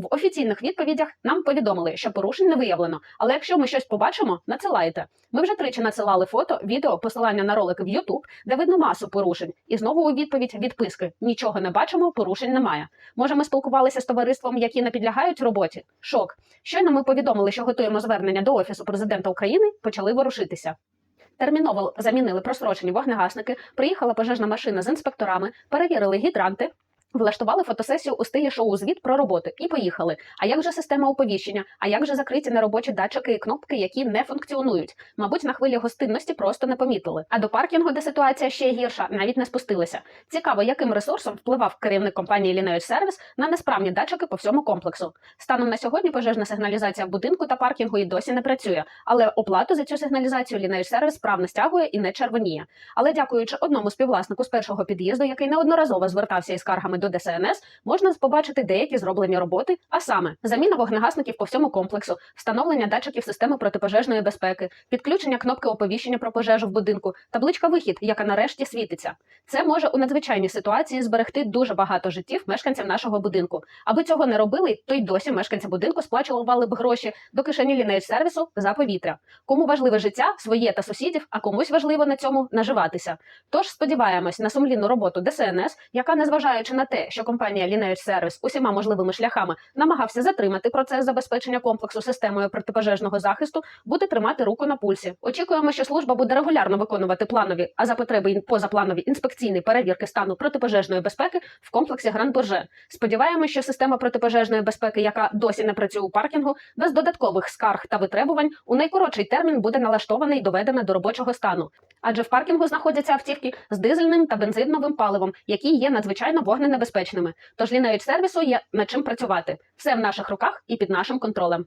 В офіційних відповідях нам повідомили, що порушень не виявлено. Але якщо ми щось побачимо, надсилайте. Ми вже тричі надсилали фото, відео, посилання на ролики в YouTube, де видно масу порушень. І знову у відповідь відписки: нічого не бачимо, порушень немає. Може, ми спілкувалися з товариством, які не підлягають роботі? Шок. Щойно ми повідомили, що готуємо звернення до офісу президента України, почали ворушитися. Терміново замінили просрочені вогнегасники, приїхала пожежна машина з інспекторами, перевірили гідранти. Влаштували фотосесію у стилі шоу звіт про роботи і поїхали. А як же система оповіщення? А як же закриті неробочі датчики і кнопки, які не функціонують? Мабуть, на хвилі гостинності просто не помітили. А до паркінгу, де ситуація ще гірша, навіть не спустилися. Цікаво, яким ресурсом впливав керівник компанії Lineage Service на несправні датчики по всьому комплексу. Станом на сьогодні пожежна сигналізація в будинку та паркінгу і досі не працює, але оплату за цю сигналізацію Lineage Service справно стягує і не червоніє. Але дякуючи одному співвласнику з першого під'їзду, який неодноразово звертався із скаргами до ДСНС, можна побачити деякі зроблені роботи, а саме заміна вогнегасників по всьому комплексу, встановлення датчиків системи протипожежної безпеки, підключення кнопки оповіщення про пожежу в будинку, табличка вихід, яка нарешті світиться. Це може у надзвичайній ситуації зберегти дуже багато життів мешканців нашого будинку. Аби цього не робили, то й досі мешканці будинку сплачували б гроші до кишені лінейдж сервісу за повітря. Кому важливе життя, своє та сусідів, а комусь важливо на цьому наживатися. Тож сподіваємось на сумлінну роботу ДСНС, яка, незважаючи на те, що компанія Lineage Service усіма можливими шляхами намагався затримати процес забезпечення комплексу системою протипожежного захисту, буде тримати руку на пульсі. Очікуємо, що служба буде регулярно виконувати планові, а за потреби позапланові інспекційні перевірки стану протипожежної безпеки в комплексі Гранд Борже. Сподіваємося, що система протипожежної безпеки, яка досі не працює у паркінгу, без додаткових скарг та витребувань у найкоротший термін буде налаштована і доведена до робочого стану. Адже в паркінгу знаходяться автівки з дизельним та бензиновим паливом, які є надзвичайно вогненебезпечними. Тож лінають сервісу є над чим працювати. Все в наших руках і під нашим контролем.